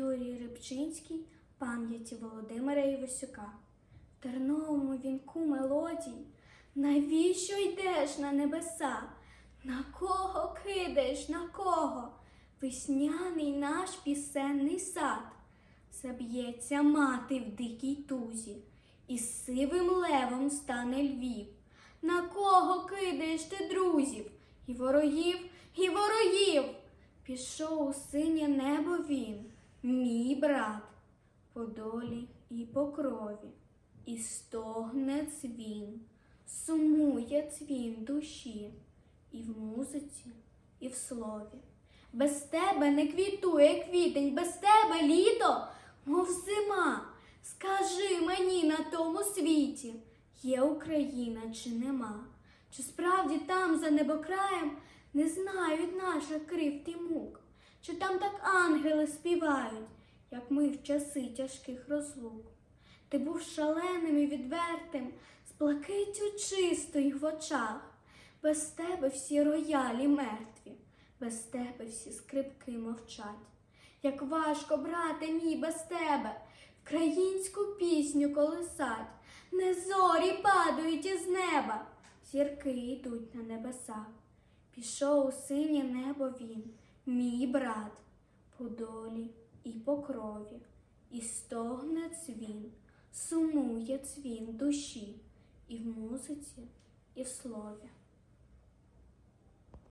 Юрій Рибчинський пам'яті Володимира Івасюка. В терновому вінку мелодій. Навіщо йдеш на небеса? На кого кидаєш, на кого? Весняний наш пісенний сад. Заб'ється мати в дикій тузі, і сивим левом стане Львів. На кого кидаєш ти друзів? І ворогів, і ворогів. Пішов у синє небо він, мій брат, по долі і по крові, і стогне цвін, сумує цвін душі, і в музиці, і в слові. Без тебе не квітує квітень, без тебе літо, мов зима. Скажи мені на тому світі, є Україна чи нема? Чи справді там за небокраєм не знають наших кривд і мук? Чи там так ангели співають, як ми в часи тяжких розлук? Ти був шаленим і відвертим, з блакиттю чистою в очах. Без тебе всі роялі мертві, без тебе всі скрипки мовчать. Як важко, брате мій, без тебе, Українську пісню колисать, не зорі падають із неба, зірки йдуть на небеса. Пішов у синє небо він, мій брат, по долі і по крові, і стогне цвін, сумує цвін душі, і в музиці, і в слові.